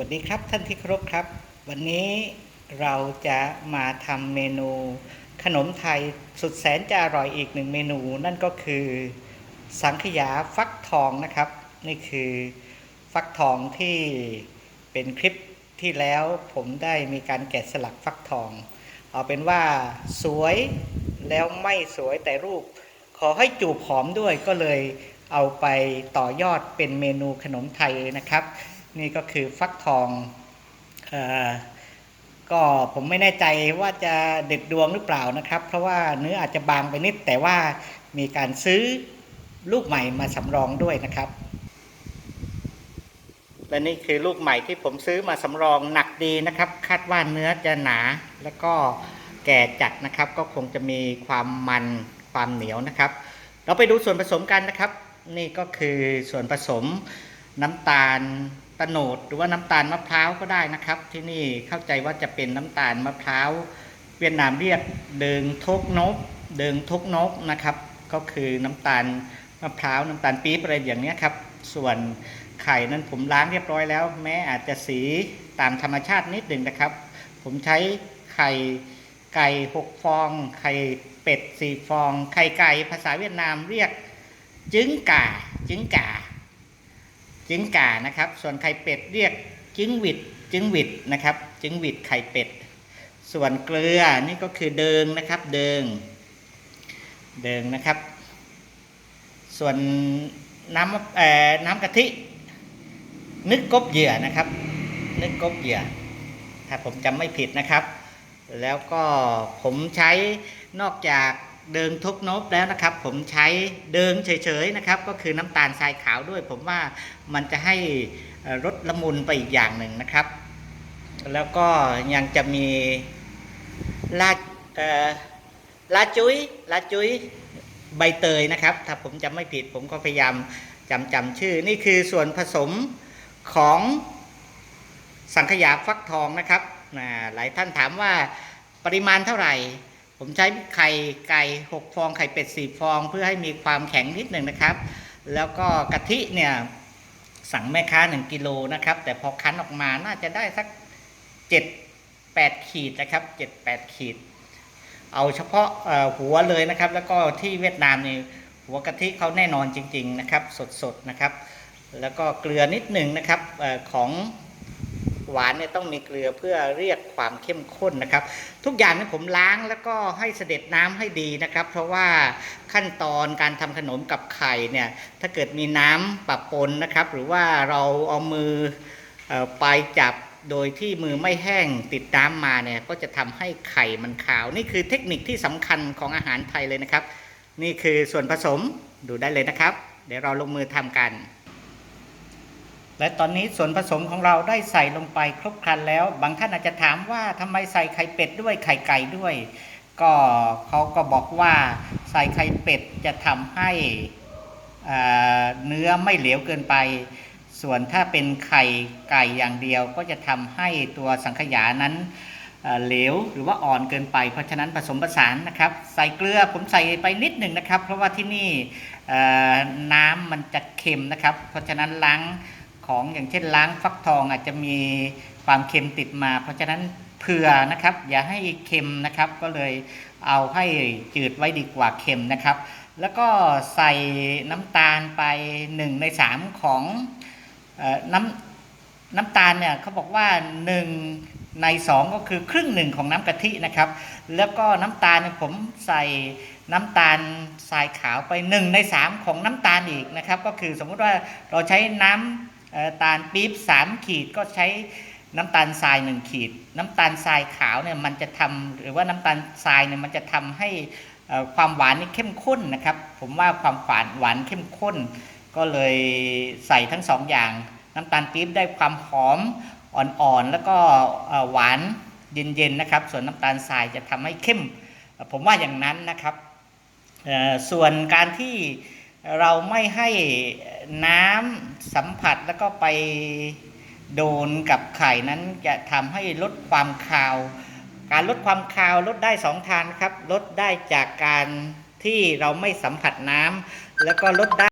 วัสดีครับท่านที่เคารพครับ วันนี้เราจะมาทำเมนูขนมไทยสุดแสนจะอร่อยอีกหนึ่งเมนู นั่นก็คือ สังขยาฟักทองนะครับ นี่คือฟักทองที่เป็นคลิปที่แล้วผมได้มีการแกะสลักฟักทอง เอาเป็นว่าสวยแล้วไม่สวยแต่รูป ขอให้จูบหอมด้วยก็เลยเอาไปต่อยอดเป็นเมนูขนมไทยนะครับ นี่ก็คือฟักทองเออก็ผมไม่แน่ใจว่าจะเด็ดดวงหรือเปล่านะครับ เพราะว่าเนื้ออาจจะบางไปนิด แต่ว่ามีการซื้อลูกใหม่มาสำรองด้วยนะครับ และนี่คือลูกใหม่ที่ผมซื้อมาสำรองหนักดีนะครับ คาดว่าเนื้อจะหนาแล้วก็แก่จัดนะครับ ก็คงจะมีความมันความเหนียวนะครับ เราไปดูส่วนผสมกันนะครับ นี่ก็คือส่วนผสมน้ำตาล ตโนดหรือว่าน้ำตาลมะพร้าวก็ได้นะครับ ที่นี่เข้าใจว่าจะเป็นน้ำตาลมะพร้าวเวียดนามเรียกเดิงทกนกเดิงทกนกนะครับ ก็คือน้ำตาลมะพร้าวน้ำตาลปี๊บอะไรอย่างนี้ครับ ส่วนไข่นั้นผมล้างเรียบร้อยแล้ว แม้อาจจะสีตามธรรมชาตินิดหนึ่งนะครับ ผมใช้ไข่ไก่หกฟอง ไข่เป็ดสี่ฟอง ไข่ไก่ภาษาเวียดนามเรียก จึงก่าจึงก่า จึงก่านะครับ ส่วนไข่เป็ดเรียกจึงหวิดจึงหวิดนะครับจึงหวิดไข่เป็ด ส่วนเกลือนี่ก็คือเดิงนะครับ เดิง เดิงนะครับ ส่วนน้ำเอ่อน้ำกะทิ นึกกบเหยื่อนะครับ นึกกบเหยื่อ ถ้าผมจำไม่ผิดนะครับ แล้วก็ผมใช้นอกจาก เดิงทุกนบแล้วนะครับ ผมใช้เดิงเฉยๆนะครับ ก็คือน้ำตาลทรายขาวด้วย ผมว่ามันจะให้รสละมุนไปอีกอย่างหนึ่งนะครับ แล้วก็ยังจะมีลาลาจุ้ยลาจุ้ยใบเตยนะครับ ถ้าผมจำไม่ผิดผมก็พยายามจำจำชื่อ นี่คือส่วนผสมของสังขยาฟักทองนะครับหลายท่านถามว่าปริมาณเท่าไหร่ ผมใช้ไข่ไก่หกฟองไข่เป็ดสี่ฟอง เพื่อให้มีความแข็งนิดหนึ่งนะครับ แล้วก็กะทิเนี่ยสั่งแม่ค้าหนึ่งกิโลนะครับ แต่พอคั้นออกมาน่าจะได้สักเจ็ดแปดขีดนะครับเจ็ดแปดขีด เอาเฉพาะหัวเลยนะครับ แล้วก็ที่เวียดนามนี่หัวกะทิเขาแน่นอนจริง ๆ นะครับ สดๆนะครับ แล้วก็เกลือนิดหนึ่งนะครับของ หวานเนี่ยต้องมีเกลือเพื่อเรียกความเข้มข้นนะครับ ทุกอย่างนี่ผมล้างแล้วก็ให้เสด็จน้ำให้ดีนะครับ เพราะว่าขั้นตอนการทำขนมกับไข่เนี่ยถ้าเกิดมีน้ำปะปนนะครับ หรือว่าเราเอามือเอ่อไปจับโดยที่มือไม่แห้งติดน้ำมาเนี่ยก็จะทำให้ไข่มันขาว นี่คือเทคนิคที่สำคัญของอาหารไทยเลยนะครับ นี่คือส่วนผสมดูได้เลยนะครับ เดี๋ยวเราลงมือทำกัน และตอนนี้ส่วนผสมของเราได้ใส่ลงไปครบครันแล้ว บางท่านอาจจะถามว่าทำไมใส่ไข่เป็ดด้วยไข่ไก่ด้วย ก็เขาก็บอกว่าใส่ไข่เป็ดจะทำให้เนื้อไม่เหลวเกินไป ส่วนถ้าเป็นไข่ไก่อย่างเดียว ก็จะทำให้ตัวสังขยานั้นเหลวหรือว่าอ่อนเกินไป เพราะฉะนั้นผสมผสานนะครับ ใส่เกลือผมใส่ไปนิดหนึ่งนะครับ เพราะว่าที่นี่น้ำมันจะเค็มนะครับ เพราะฉะนั้นล้าง ของอย่างเช่นล้างฟักทองอาจจะมีความเค็มติดมา เพราะฉะนั้นเผื่อนะครับ อย่าให้เค็มนะครับ ก็เลยเอาให้จืดไว้ดีกว่าเค็มนะครับ แล้วก็ใส่น้ำตาลไป 1 ใน 3 ของออน้ำน้ำตาลเนี่ยเขาบอกว่า 1 ใน 2 ก็คือครึ่งหนึ่งของน้ำกะทินะครับ แล้วก็น้ำตาลเนี่ยผมใส่น้ำตาลทรายขาวไป 1 ใน 3 ของน้ำตาลอีกนะครับ ก็คือสมมติว่าเราใช้น้ำ ตาลปี๊บ3ขีดก็ใช้น้ำตาลทราย1ขีด น้ำตาลทรายขาวเนี่ยมันจะทำหรือว่าน้ำตาลทรายเนี่ยมันจะทำให้ความหวานนี่เข้มข้นนะครับ ผมว่าความหวานหวานเข้มข้น ก็เลยใส่ทั้งสองอย่าง น้ำตาลปี๊บได้ความหอมอ่อนๆแล้วก็หวานเย็นๆนะครับ ส่วนน้ำตาลทรายจะทำให้เข้ม ผมว่าอย่างนั้นนะครับส่วนการที่เราไม่ให้ น้ำสัมผัสแล้วก็ไปโดนกับไข่นั้นจะทำให้ลดความคาว การลดความคาวลดได้สองทางครับ ลดได้จากการที่เราไม่สัมผัสน้ำแล้วก็ลดได้